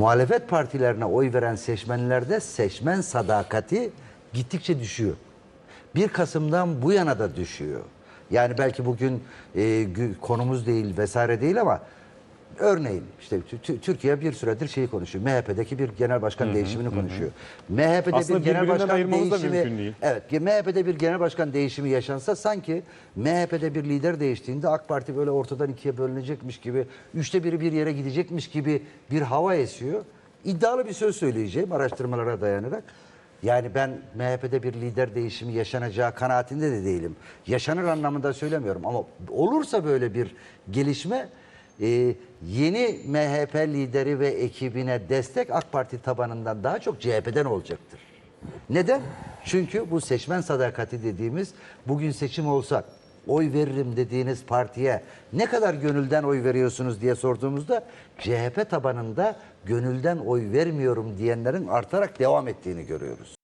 Muhalefet partilerine oy veren seçmenlerde seçmen sadakati gittikçe düşüyor. 1 Kasım'dan bu yana da düşüyor. Yani belki bugün e, konumuz değil vesaire değil ama örneğin işte Tü- Tü- Türkiye bir süredir şeyi konuşuyor. MHP'deki bir genel başkan değişimini konuşuyor. MHP'de Aslında bir genel başkan değişimi. Evet, MHP'de bir genel başkan değişimi yaşansa sanki MHP'de bir lider değiştiğinde AK Parti böyle ortadan ikiye bölünecekmiş gibi, üçte biri bir yere gidecekmiş gibi bir hava esiyor. İddialı bir söz söyleyeceğim araştırmalara dayanarak. Yani ben MHP'de bir lider değişimi yaşanacağı kanaatinde de değilim. Yaşanır anlamında söylemiyorum ama olursa böyle bir gelişme e, yeni MHP lideri ve ekibine destek AK Parti tabanından daha çok CHP'den olacaktır. Neden? Çünkü bu seçmen sadakati dediğimiz bugün seçim olsa oy veririm dediğiniz partiye ne kadar gönülden oy veriyorsunuz diye sorduğumuzda CHP tabanında gönülden oy vermiyorum diyenlerin artarak devam ettiğini görüyoruz.